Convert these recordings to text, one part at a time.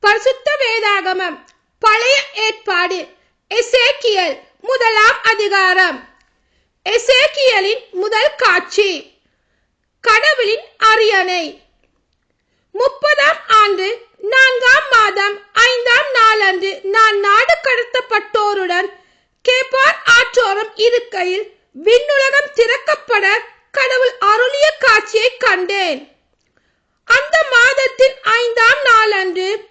பரிசுத்த வேதாகமம். பழைய ஏற்பாடு. எசேக்கியல் முதலாம் அதிகாரம். எசேக்கியலின் முதல் காட்சி. கடவுளின் அரியணை. முப்பதாம் ஆண்டு நான்காம் மாதம் ஐந்தாம் நாளன்று நான் நாடு கடத்தப்பட்டோருடன் கேபார் ஆற்றோரம் இருக்கையில் விண்ணுலகம் திறக்கப்பட கடவுள் அருளிய காட்சியை கண்டேன். அந்த மாதத்தின் ஐந்தாம் நாளன்று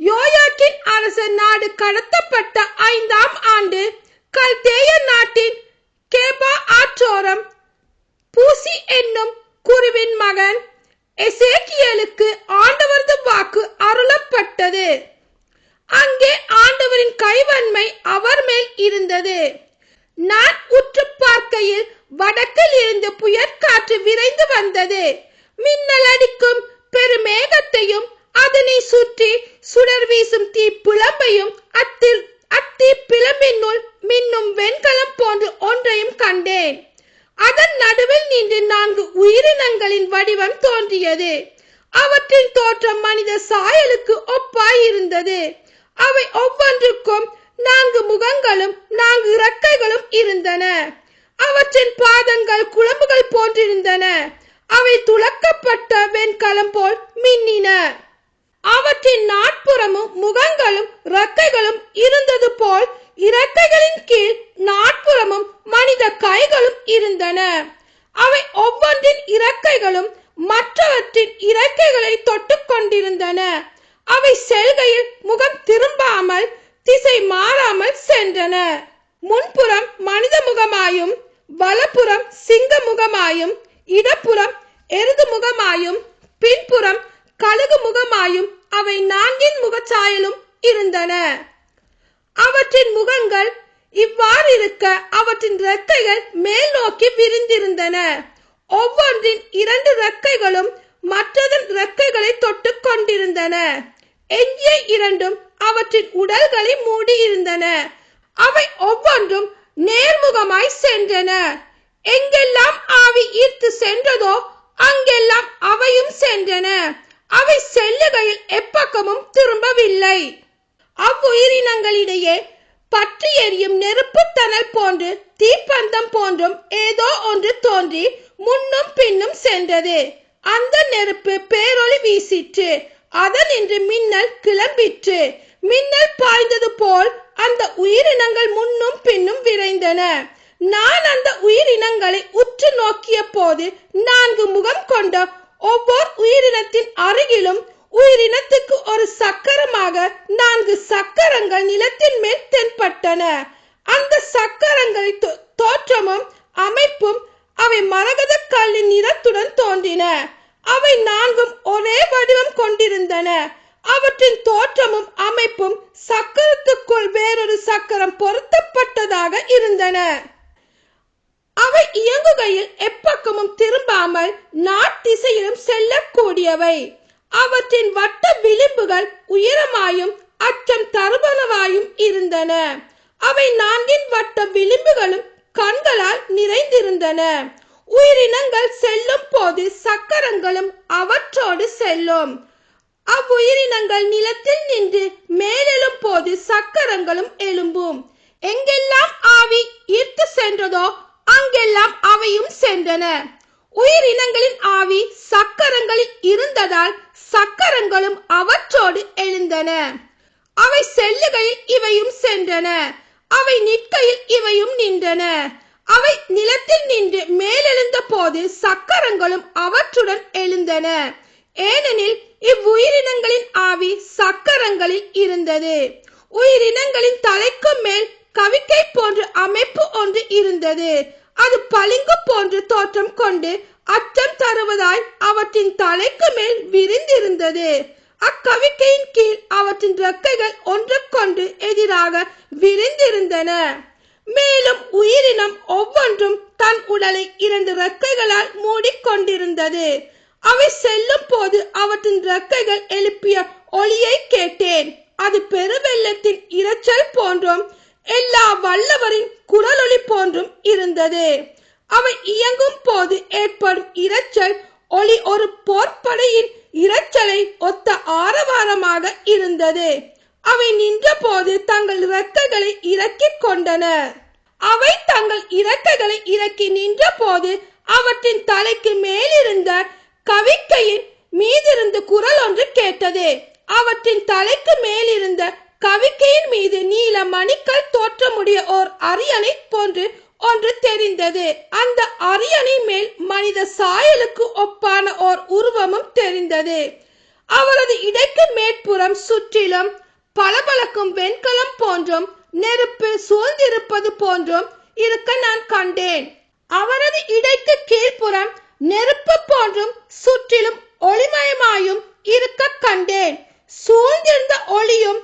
யோயாக்கின் அரசன் நாடு கடத்தப்பட்ட ஐந்தாம் ஆண்டு கல்தேய நாட்டின் கேபா ஆற்றோரம். பூசி என்னும் குருவின் மகன் எசேக்கியலுக்கு ஆண்டவரது வாக்கு அருளப்பட்டது. அங்கே ஆண்டவரின் கைவன்மை அவர் மேல் இருந்தது. நான் உற்று பார்க்கையில் வடக்கில் இருந்து புயற்காற்று விரைந்து வந்தது. மின்னலடிக்கும் பெருமேகத்தையும் அதனை சுற்றி சுடர் வீசும் தீ புலம்பையும் அத்தில் அத்தீ பிளம்பினுள் மின்னும் வெண்கலம் போன்று ஒன்றையும் கண்டேன். அதன் நடுவில் நின்று நான்கு உயிரினங்களின் வடிவம் தோன்றியது. அவற்றின் தோற்றம் மனித சாயலுக்கு ஒப்பாயிருந்தது. அவை ஒவ்வொன்றுக்கும் நான்கு முகங்களும் நான்கு இறக்கைகளும் இருந்தன. அவற்றின் பாதங்கள் குழம்புகள் போன்றிருந்தன. அவை துளக்கப்பட்ட வெண்கலம் போல் மின்னின அவற்றின் நாட்புறமும் முகங்களும் இறக்கைகளும் இருந்தது போல் இறக்கைகளின் கீழ் நாட்புறமும் மனித கைகளும் இருந்தன. அவை ஒவ்வொன்றின் இறக்கைகளும் மற்றவற்றின் இறக்கைகளை தொட்டு கொண்டிருந்தன. அவை செல்கையில் முகம் திரும்பாமல் திசை மாறாமல் சென்றன. முன்புறம் மனித முகமாயும் வலப்புறம் சிங்க முகமாயும் இடப்புறம் எருது முகமாயும் பின்புறம் கழுகு முகமாயும் அவை நான்கின் முகச்சாயலும் இருந்தன. அவற்றின் முகங்கள் இவ்வாறு இருக்க அவற்றின் இரத்தைகள் மேல் நோக்கி விரிந்திருந்தன. ஒவ்வொன்றின் இரண்டு ரெக்கைகளும் மற்றதன் ரெக்கைகளை தொட்டு கொண்டிருந்தன. எஞ்சிய இரண்டும் அவற்றின் உடல்களை மூடியிருந்தன. அவை ஒவ்வொன்றும் நேர்முகமாய் சென்றன. எங்கெல்லாம் ஆவி ஈர்த்து சென்றதோ அங்கெல்லாம் அவையும் சென்றன. அவை செல்லுகையில் எப்பக்கமும் திரும்பவில்லை. அவ்வுயிரினங்களிடையே பற்றி எரியும் நெருப்பு தணல் போன்று தீப்பந்தம் போன்றும் ஏதோ ஒன்று தோன்றி முன்னும் பின்னும் சென்றது. அந்த நெருப்பு பேரொளி வீசிற்று. அதனின்று மின்னல் கிளம்பிற்று. மின்னல் பாய்ந்தது போல் அந்த உயிரினங்கள் முன்னும் பின்னும் விரைந்தன. நான் அந்த உயிரினங்களை உற்று நோக்கிய போது நான்கு முகம் கொண்ட ஒவ்வொரு உயிரினத்தின் அருகிலும் உயிரினத்துக்கு ஒரு சக்கரமாக நான்கு சக்கரங்கள் நிலத்தின் மேல் தென்பட்டன. அந்த சக்கரங்கள் தோற்றமும் அமைப்பும் அவை மரகத கல்லின் நிறத்துடன் தோன்றின. அவை நான்கும் ஒரே வடிவம் கொண்டிருந்தன. அவற்றின் தோற்றமும் அமைப்பும் சக்கரத்துக்குள் வேறொரு சக்கரம் பொருத்தப்பட்டதாக இருந்தன. அவை இயங்குகையில் எப்பக்கமும் திரும்பாமல் நாட்டிசையிலும் செல்லக்கூடியவை. அவற்றின் வட்ட விளிம்புகள் உயரமாயும் அச்சம் தருபனவாயும் இருந்தன. அவை நான்கின் வட்ட விளிம்புகளும் கண்களால் நிறைந்திருந்தன. உயிரினங்கள் செல்லும் போது சக்கரங்களும் அவற்றோடு செல்லும். அவ்வுயிரினங்கள் நிலத்தில் நின்று மேலெழும் போது சக்கரங்களும் எழும்பும். எங்கெல்லாம் ஆவி ஈர்த்து சென்றதோ அங்கெல்லாம் அவையும் சென்றன. உயிரினங்களின் ஆவி சக்கரங்களில் இருந்ததால் சக்கரங்களும் அவற்றோடு எழுந்தன. அவை செல்லுகையில் இவையும் சென்றன. அவை நிற்கையில் இவையும் நின்றன. அவை நிலத்தில் நின்று மேலெழுந்த போது சக்கரங்களும் அவற்றுடன் எழுந்தன. ஏனெனில் இவ்வுயிரினங்களின் ஆவி சக்கரங்களில் இருந்தது. உயிரினங்களின் தலைக்கு மேல் கவிக்கை போன்ற அமைப்பு ஒன்று இருந்தது. அது பளிங்கு போன்று தோற்றம் கொண்டு அச்சம் தருவதாய் அவற்றின் தலைக்கு மேல் விரிந்திருந்தது. அக்கவிக்கையின் கீழ் அவற்றின் ரெக்கைகள் ஒன்றுக்கொன்று எதிராக விரிந்திருந்தன. மேலும் உயிரினம் ஒவ்வொன்றும் தன் உடலை இரண்டு ரெக்கைகளால் மூடிக்கொண்டிருந்தது. அவை செல்லும் போது அவற்றின் ரெக்கைகள் எழுப்பிய ஒளியை கேட்டேன். அது பெருவெள்ளத்தின் இரைச்சல் போன்றும் எல்லா வல்லவரின் குரலொளி இருந்தது. அவை இயங்கும் போது ஏற்படும் இரைச்சல் ஒளி ஒரு போர்ப்படையின் இரைச்சலை ஒத்த ஆரவாரமாக இருந்தது. அவை நின்றபோது தங்கள் இறக்கைகளை இறக்கிக் கொண்டன. அவை தங்கள் இறக்கைகளை இறக்கி நின்றபோது அவற்றின் தலைக்கு மேலிருந்த கவிக்கையின் மீதிருந்து குரல் ஒன்று கேட்டது. அவற்றின் தலைக்கு மேலிருந்த கவிக்கையின் மீது நீல மணிக்கல் தோற்றமுடைய ஓர் அரியணை போன்று ஒன்று தெரிந்தது. அந்த அரியணை மேல் மனித சாயலுக்கு ஒப்பான ஓர் உருவமும் தெரிந்தது. அவரது இடைக்கு மேற்புறம் சுற்றிலும் பளபளக்கும் வெண்கலம் போன்றும் நெருப்பு சூழ்ந்திருப்பது போன்றும் இருக்க நான் கண்டேன். அவரது இடைக்கு கீழ்ப்புறம் நெருப்பு போன்றும் சுற்றிலும் ஒளிமயமாயும் இருக்க கண்டேன். சூழ்ந்திருந்த ஒளியும்